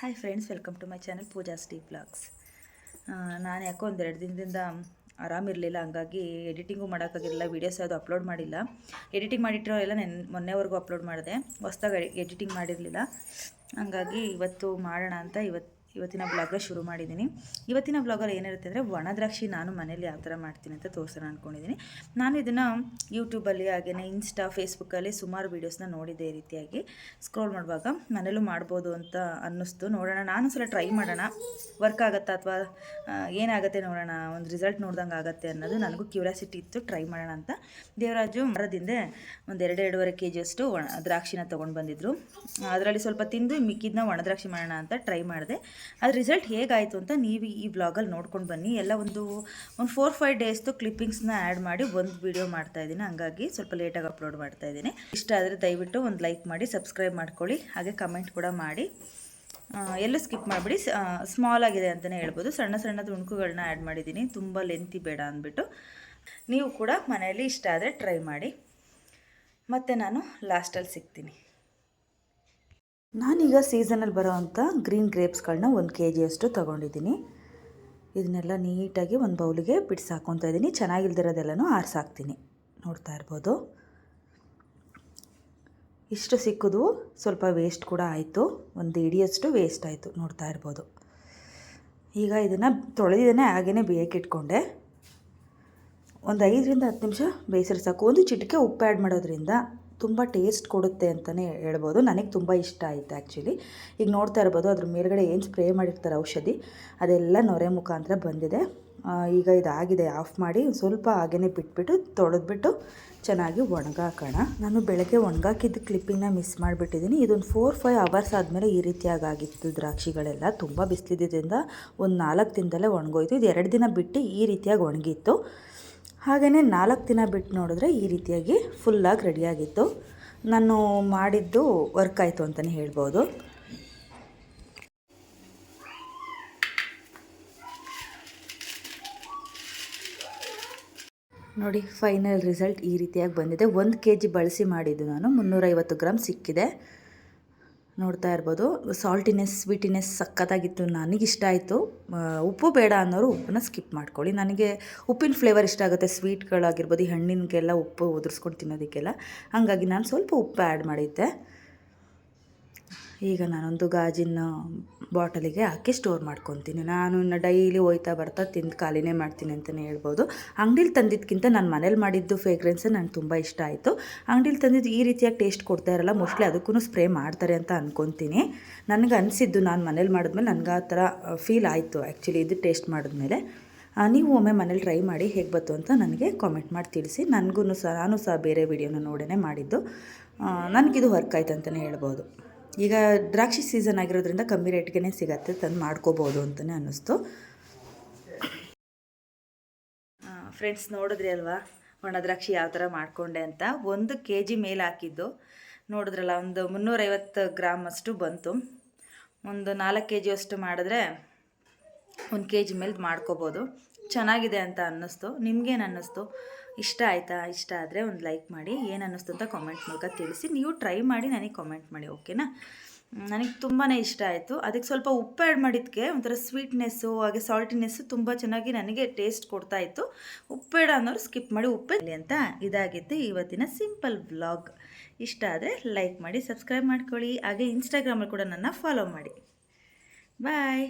Hi friends welcome to my channel Pooja ಸ್ಟೀ blogs ನಾನು ಯಾಕೋ ಒಂದೆರಡು ದಿನದಿಂದ ಆರಾಮಿರಲಿಲ್ಲ ಹಂಗಾಗಿ ಎಡಿಟಿಂಗು ಮಾಡೋಕ್ಕಾಗಿರಲಿಲ್ಲ ವೀಡಿಯೋಸ್ ಯಾವುದು ಅಪ್ಲೋಡ್ ಮಾಡಿಲ್ಲ. ಎಡಿಟಿಂಗ್ ಮಾಡಿಟ್ಟಿರೋ ಎಲ್ಲ ನೆನ್, ಮೊನ್ನೆವರೆಗೂ ಅಪ್ಲೋಡ್ ಮಾಡಿದೆ, ಹೊಸ್ದಾಗಿ ಎಡಿಟಿಂಗ್ ಮಾಡಿರಲಿಲ್ಲ. ಹಂಗಾಗಿ ಇವತ್ತು ಮಾಡೋಣ ಅಂತ ಇವತ್ತು ಇವತ್ತಿನ ಬ್ಲಾಗ್ನ ಶುರು ಮಾಡಿದ್ದೀನಿ. ಇವತ್ತಿನ ಬ್ಲಾಗಲ್ಲಿ ಏನಿರುತ್ತೆ ಅಂದರೆ ಒಣ ದ್ರಾಕ್ಷಿ ನಾನು ಮನೇಲಿ ಯಾವ ಥರ ಮಾಡ್ತೀನಿ ಅಂತ ತೋರಿಸೋಣ ಅಂದ್ಕೊಂಡಿದ್ದೀನಿ ನಾನು ಇದನ್ನು ಯೂಟ್ಯೂಬಲ್ಲಿ ಹಾಗೆಯೇ ಇನ್ಸ್ಟಾ ಫೇಸ್ಬುಕ್ಕಲ್ಲಿ ಸುಮಾರು ವೀಡಿಯೋಸ್ನ ನೋಡಿದ್ದೆ ಈ ರೀತಿಯಾಗಿ. ಸ್ಕ್ರೋಲ್ ಮಾಡುವಾಗ ಮನೇಲೂ ಮಾಡ್ಬೋದು ಅಂತ ಅನ್ನಿಸ್ತು. ನೋಡೋಣ, ನಾನು ಸಲ ಟ್ರೈ ಮಾಡೋಣ. ವರ್ಕ್ ಆಗುತ್ತಾ ಅಥವಾ ಏನಾಗುತ್ತೆ ನೋಡೋಣ. ಒಂದು ರಿಸಲ್ಟ್ ನೋಡ್ದಂಗೆ ಆಗುತ್ತೆ ಅನ್ನೋದು ನನಗೂ ಕ್ಯೂರಿಯಾಸಿಟಿ ಇತ್ತು. ಟ್ರೈ ಮಾಡೋಣ ಅಂತ. ದೇವರಾಜು ಮರದಿಂದ ಒಂದು ಎರಡು, ಎರಡೂವರೆ ಕೆ ಜಿಯಷ್ಟು ಒಣ ದ್ರಾಕ್ಷಿನ ತೊಗೊಂಡು ಬಂದಿದ್ದರು ಅದರಲ್ಲಿ ಸ್ವಲ್ಪ ತಿಂದು ಮಿಕ್ಕಿದ್ನ ಒಣ ದ್ರಾಕ್ಷಿ ಮಾಡೋಣ ಅಂತ ಟ್ರೈ ಮಾಡಿದೆ. ಅದ್ರ ರಿಸಲ್ಟ್ ಹೇಗಾಯಿತು ಅಂತ ನೀವು ಈ ಬ್ಲಾಗಲ್ಲಿ ನೋಡ್ಕೊಂಡು ಬನ್ನಿ. ಎಲ್ಲ ಒಂದು ಒಂದು ಫೋರ್ ಫೈವ್ ಡೇಸ್ದು ಕ್ಲಿಪ್ಪಿಂಗ್ಸ್ನ ಆ್ಯಡ್ ಮಾಡಿ ಒಂದು ವೀಡಿಯೋ ಮಾಡ್ತಾ ಇದ್ದೀನಿ. ಹಂಗಾಗಿ ಸ್ವಲ್ಪ ಲೇಟಾಗಿ ಅಪ್ಲೋಡ್ ಮಾಡ್ತಾ ಇದ್ದೀನಿ. ಇಷ್ಟ ಆದರೆ ದಯವಿಟ್ಟು ಒಂದು ಲೈಕ್ ಮಾಡಿ ಸಬ್ಸ್ಕ್ರೈಬ್ ಮಾಡ್ಕೊಳ್ಳಿ. ಹಾಗೆ ಕಮೆಂಟ್ ಕೂಡ ಮಾಡಿ. ಎಲ್ಲೂ ಸ್ಕಿಪ್ ಮಾಡಿಬಿಡಿ. ಸ್ಮಾಲ್ ಆಗಿದೆ ಅಂತಲೇ ಹೇಳ್ಬೋದು. ಸಣ್ಣ ಸಣ್ಣ ತುಣುಕುಗಳನ್ನ ಆ್ಯಡ್ ಮಾಡಿದ್ದೀನಿ. ತುಂಬ ಲೆಂತಿ ಬೇಡ ಅಂದ್ಬಿಟ್ಟು. ನೀವು ಕೂಡ ಮನೆಯಲ್ಲಿ ಇಷ್ಟ ಆದರೆ ಟ್ರೈ ಮಾಡಿ. ಮತ್ತು ನಾನು ಲಾಸ್ಟಲ್ಲಿ ಸಿಗ್ತೀನಿ. ನಾನೀಗ ಸೀಸನಲ್ಲಿ ಬರೋವಂಥ ಗ್ರೀನ್ ಗ್ರೇಪ್ಸ್ಗಳನ್ನ ಒಂದು ಕೆ ಜಿಯಷ್ಟು ತೊಗೊಂಡಿದ್ದೀನಿ. ಇದನ್ನೆಲ್ಲ ನೀಟಾಗಿ ಒಂದು ಬೌಲಿಗೆ ಬಿಡಿಸಾಕೊತಾ ಇದ್ದೀನಿ. ಚೆನ್ನಾಗಿಲ್ದಿರೋದೆಲ್ಲನೂ ಆರಿಸಾಕ್ತೀನಿ. ನೋಡ್ತಾ ಇರ್ಬೋದು. ಇಷ್ಟು ಸಿಕ್ಕಿದ್ವು ಸ್ವಲ್ಪ ವೇಸ್ಟ್ ಕೂಡ ಆಯಿತು. ಒಂದು ಇಡಿಯಷ್ಟು ವೇಸ್ಟ್ ಆಯಿತು. ನೋಡ್ತಾ ಇರ್ಬೋದು. ಈಗ ಇದನ್ನು ತೊಳೆದಿದ್ದೇನೆ ಹಾಗೇ ಬೇಯಕ್ಕಿಟ್ಕೊಂಡೆ ಒಂದು ಐದರಿಂದ ಹತ್ತು ನಿಮಿಷ ಬೇಯಿಸಿರಿ ಸಾಕು. ಒಂದು ಚಿಟಿಕೆ ಉಪ್ಪು ಆ್ಯಡ್ ಮಾಡೋದ್ರಿಂದ ತುಂಬ ಟೇಸ್ಟ್ ಕೊಡುತ್ತೆ ಅಂತಲೇ ಹೇಳ್ಬೋದು. ನನಗೆ ತುಂಬ ಇಷ್ಟ ಆಯಿತು ಆ್ಯಕ್ಚುಲಿ ಈಗ ನೋಡ್ತಾ ಇರ್ಬೋದು, ಅದ್ರ ಮೇಲ್ಗಡೆ ಏನು ಸ್ಪ್ರೇ ಮಾಡಿರ್ತಾರೆ ಔಷಧಿ, ಅದೆಲ್ಲ ನೊರೆ ಮುಖಾಂತರ ಬಂದಿದೆ. ಈಗ ಇದಾಗಿದೆ ಆಫ್ ಮಾಡಿ ಸ್ವಲ್ಪ ಹಾಗೇ ಬಿಟ್ಬಿಟ್ಟು ತೊಳೆದ್ಬಿಟ್ಟು ಚೆನ್ನಾಗಿ ಒಣಗಾಕೋಣ. ನಾನು ಬೆಳಗ್ಗೆ ಒಣಗಾಕಿದ್ದ ಕ್ಲಿಪ್ಪಿಂಗ್ನ ಮಿಸ್ ಮಾಡಿಬಿಟ್ಟಿದ್ದೀನಿ ಇದೊಂದು ಫೋರ್ ಫೈವ್ ಅವರ್ಸ್ ಆದಮೇಲೆ ಈ ರೀತಿಯಾಗಿ ಆಗಿತ್ತು ದ್ರಾಕ್ಷಿಗಳೆಲ್ಲ ತುಂಬ ಬಿಸಿಲಿದ್ದರಿಂದ ಒಂದು ನಾಲ್ಕು ದಿನದಲ್ಲೇ ಒಣಗೋಯ್ತು. ಇದು ಎರಡು ದಿನ ಬಿಟ್ಟು ಈ ರೀತಿಯಾಗಿ ಒಣಗಿತ್ತು. ಹಾಗೆಯೇ ನಾಲ್ಕು ದಿನ ಬಿಟ್ಟು ನೋಡಿದ್ರೆ ಈ ರೀತಿಯಾಗಿ ಫುಲ್ಲಾಗಿ ರೆಡಿಯಾಗಿತ್ತು ನಾನು ಮಾಡಿದ್ದು ವರ್ಕ್ ಆಯಿತು ಅಂತಲೇ ಹೇಳ್ಬೋದು. ನೋಡಿ ಫೈನಲ್ ರಿಸಲ್ಟ್ ಈ ರೀತಿಯಾಗಿ ಬಂದಿದೆ. ಒಂದು ಕೆ ಜಿ ಬಳಸಿ ಮಾಡಿದ್ದು ನಾನು ಮುನ್ನೂರೈವತ್ತು ಗ್ರಾಮ್ ಸಿಕ್ಕಿದೆ. ನೋಡ್ತಾ ಇರ್ಬೋದು. ಸಾಲ್ಟಿನೆಸ್ ಸ್ವೀಟಿನೆಸ್ ಸಖತ್ತಾಗಿತ್ತು, ನನಗಿಷ್ಟ ಆಯಿತು. ಉಪ್ಪು ಬೇಡ ಅನ್ನೋರು ಉಪ್ಪನ್ನ ಸ್ಕಿಪ್ ಮಾಡ್ಕೊಳ್ಳಿ. ನನಗೆ ಉಪ್ಪಿನ ಫ್ಲೇವರ್ ಇಷ್ಟ ಆಗುತ್ತೆ. ಸ್ವೀಟ್ಗಳಾಗಿರ್ಬೋದು ಈ ಹಣ್ಣಿನಗೆಲ್ಲ ಉಪ್ಪು ಉದುರಿಸ್ಕೊಂಡು ತಿನ್ನೋದಕ್ಕೆಲ್ಲ. ಹಾಗಾಗಿ ನಾನು ಸ್ವಲ್ಪ ಉಪ್ಪು ಆ್ಯಡ್ ಮಾಡಿದ್ದೆ. ಈಗ ನಾನೊಂದು ಗಾಜಿನ ಬಾಟಲಿಗೆ ಹಾಕಿ ಸ್ಟೋರ್ ಮಾಡ್ಕೊತೀನಿ. ನಾನು ಇನ್ನು ಡೈಲಿ ಹೋಯ್ತಾ ಬರ್ತಾ ತಿಂದು ಖಾಲಿನೇ ಮಾಡ್ತೀನಿ ಅಂತಲೇ ಹೇಳ್ಬೋದು. ಅಂಗಡಿಲಿ ತಂದಿದ್ದಕ್ಕಿಂತ ನಾನು ಮನೇಲಿ ಮಾಡಿದ್ದು ಫ್ರೇಗ್ರೆನ್ಸ್ ನನಗೆ ತುಂಬ ಇಷ್ಟ ಆಯಿತು. ಅಂಗಡಿಲಿ ತಂದಿದ್ದು ಈ ರೀತಿಯಾಗಿ ಟೇಸ್ಟ್ ಕೊಡ್ತಾ ಇರಲ್ಲ ಮೋಸ್ಟ್ಲಿ ಅದಕ್ಕೂ ಸ್ಪ್ರೇ ಮಾಡ್ತಾರೆ ಅಂತ ಅಂದ್ಕೊತೀನಿ ನನಗೆ ಅನಿಸಿದ್ದು ನಾನು ಮನೇಲಿ ಮಾಡಿದ್ಮೇಲೆ ನನಗೆ ಆ ಥರ ಫೀಲ್ ಆಯಿತು ಆ್ಯಕ್ಚುಲಿ ಇದು ಟೇಸ್ಟ್ ಮಾಡಿದ್ಮೇಲೆ. ನೀವು ಒಮ್ಮೆ ಮನೇಲಿ ಟ್ರೈ ಮಾಡಿ ಹೇಗೆ ಬಂತು ಅಂತ ನನಗೆ ಕಾಮೆಂಟ್ ಮಾಡಿ ತಿಳಿಸಿ. ನನಗೂ ಸಹ, ನಾನು ಸಹ ಬೇರೆ ವಿಡಿಯೋನ ನೋಡೇ ಮಾಡಿದ್ದು. ನನಗಿದು ವರ್ಕ್ ಆಯ್ತು ಅಂತಲೇ ಹೇಳ್ಬೋದು. ಈಗ ದ್ರಾಕ್ಷಿ ಸೀಸನ್ ಆಗಿರೋದ್ರಿಂದ ಕಮ್ಮಿ ರೇಟ್ಗೆ ಸಿಗತ್ತೆ, ತಂದು ಮಾಡ್ಕೋಬೋದು ಅಂತಲೇ ಅನ್ನಿಸ್ತು. ಫ್ರೆಂಡ್ಸ್ ನೋಡಿದ್ರಿ ಅಲ್ವಾ? ಒಣ ದ್ರಾಕ್ಷಿ ಯಾವ ಥರ ಮಾಡಿಕೊಂಡೆ ಅಂತ. ಒಂದು ಕೆ ಜಿ ಮೇಲೆ ಹಾಕಿದ್ದು. ನೋಡಿದ್ರಲ್ಲ, ಒಂದು ಮುನ್ನೂರೈವತ್ತು ಗ್ರಾಮ್ ಅಷ್ಟು ಬಂತು. ಒಂದು ನಾಲ್ಕು ಕೆ ಜಿ ಅಷ್ಟು ಮಾಡಿದ್ರೆ ಒಂದು ಕೆ ಜಿ ಮೇಲೆ ಮಾಡ್ಕೋಬೋದು. ಚೆನ್ನಾಗಿದೆ ಅಂತ ಅನ್ನಿಸ್ತು. ನಿಮ್ಗೇನು ಅನ್ನಿಸ್ತು? ಇಷ್ಟ ಆಯಿತಾ? ಇಷ್ಟ ಆದರೆ ಒಂದು ಲೈಕ್ ಮಾಡಿ. ಏನು ಅನ್ನಿಸ್ತು ಅಂತ ಕಾಮೆಂಟ್ ಮೂಲಕ ತಿಳಿಸಿ. ನೀವು ಟ್ರೈ ಮಾಡಿ, ನನಗೆ ಕಾಮೆಂಟ್ ಮಾಡಿ ಓಕೆನಾ ನನಗೆ ತುಂಬಾ ಇಷ್ಟ ಆಯಿತು. ಅದಕ್ಕೆ ಸ್ವಲ್ಪ ಉಪ್ಪು ಆ್ಯಡ್ ಮಾಡಿದ್ದಕ್ಕೆ ಒಂಥರ ಸ್ವೀಟ್ನೆಸ್ಸು ಹಾಗೆ ಸಾಲ್ಟಿನೆಸ್ಸು ತುಂಬ ಚೆನ್ನಾಗಿ ನನಗೆ ಟೇಸ್ಟ್ ಕೊಡ್ತಾ ಇತ್ತು. ಉಪ್ಪೇಡ ಅನ್ನೋರು ಸ್ಕಿಪ್ ಮಾಡಿ ಉಪ್ಪಲ್ಲಿ ಅಂತ ಇದಾಗಿತ್ತು ಇವತ್ತಿನ ಸಿಂಪಲ್ ವ್ಲಾಗ್ ಇಷ್ಟ ಆದರೆ ಲೈಕ್ ಮಾಡಿ ಸಬ್ಸ್ಕ್ರೈಬ್ ಮಾಡ್ಕೊಳ್ಳಿ. ಹಾಗೆ ಇನ್ಸ್ಟಾಗ್ರಾಮಲ್ಲಿ ಕೂಡ ನನ್ನ ಫಾಲೋ ಮಾಡಿ. ಬಾಯ್